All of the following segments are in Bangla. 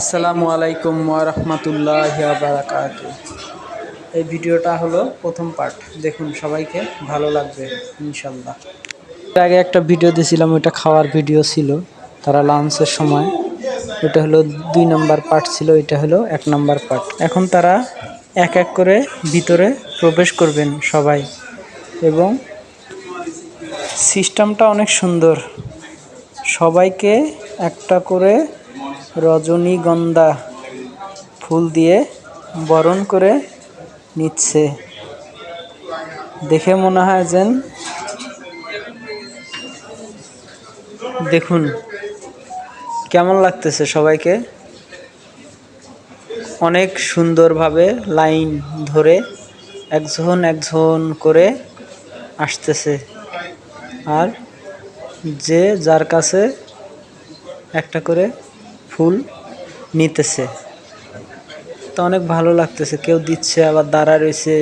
আসসালামু আলাইকুম ওরহমতুল্লাহ বারাকাত। এই ভিডিওটা হলো প্রথম পার্ট। দেখুন সবাইকে ভালো লাগবে ইনশাল্লাহ আগে একটা ভিডিও দিয়েছিলাম, ওইটা খাওয়ার ভিডিও ছিল তারা লাঞ্চের সময়। ওটা হলো দুই নাম্বার পার্ট ছিল এটা হলো এক নাম্বার পার্ট। এখন তারা এক এক করে ভিতরে প্রবেশ করবেন সবাই। এবং সিস্টেমটা অনেক সুন্দর। সবাইকে একটা করে রজনীগন্ধা ফুল দিয়ে বরণ করে নিচ্ছে। দেখে মনে হয় যেন দেখুন, কেমন লাগতেছে সবাইকে? অনেক সুন্দরভাবে লাইন ধরে একজন একজন করে আসতেছে। আর যে যার কাছে একটা করে ফুল নিতেছে। তো অনেক ভালো লাগতেছে। কেউ দিচ্ছে, আবার দাঁড়া রয়েছে।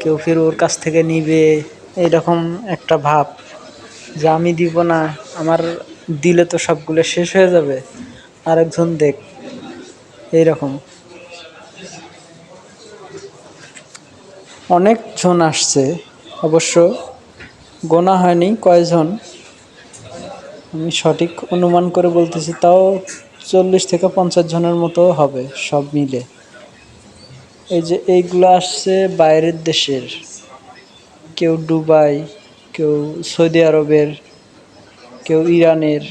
কেউ ফির ওর কাছ থেকে নিবে। এইরকম একটা ভাব যে আমি দিব না, আমার দিলে তো সবগুলো শেষ হয়ে যাবে। আরেকজন দেখ, এইরকম। অনেকজন আসছে। অবশ্য গোনা হয়নি কয়জন। আমি সঠিক অনুমান করে বলতেছি, তাও চল্লিশ থেকে পঞ্চাশ জনের মতো হবে সব মিলে। এই যে এইগুলো আসছে বাইরের দেশের। কেউ দুবাই, কেউ সৌদি আরবের, কেউ ইরানের,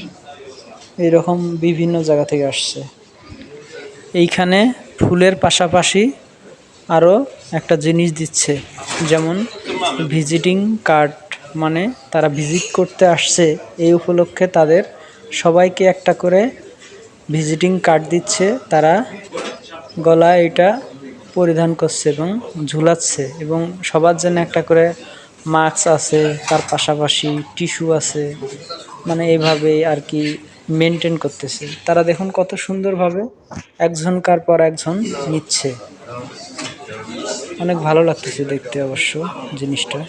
এরকম বিভিন্ন জায়গা থেকে আসছে। এইখানে ফুলের পাশাপাশি আরও একটা জিনিস দিচ্ছে, যেমন ভিজিটিং কার্ড। মানে তারা ভিজিট করতে আসছে এই উপলক্ষে তাদের সবাইকে একটা করে ভিজিটিং কার্ড দিচ্ছে। তারা গলায় এটা পরিধান করছে এবং ঝুলাচ্ছে এবং সবার জন্য একটা করে মাস্ক আছে, তার পাশাপাশি টিস্যু আছে মানে এইভাবেই আর কি মেনটেন করতেছে। তারা দেখুন কত সুন্দরভাবে একজনকার পর একজন নিচ্ছে। অনেক ভালো লাগতেছে দেখতে অবশ্য জিনিসটা।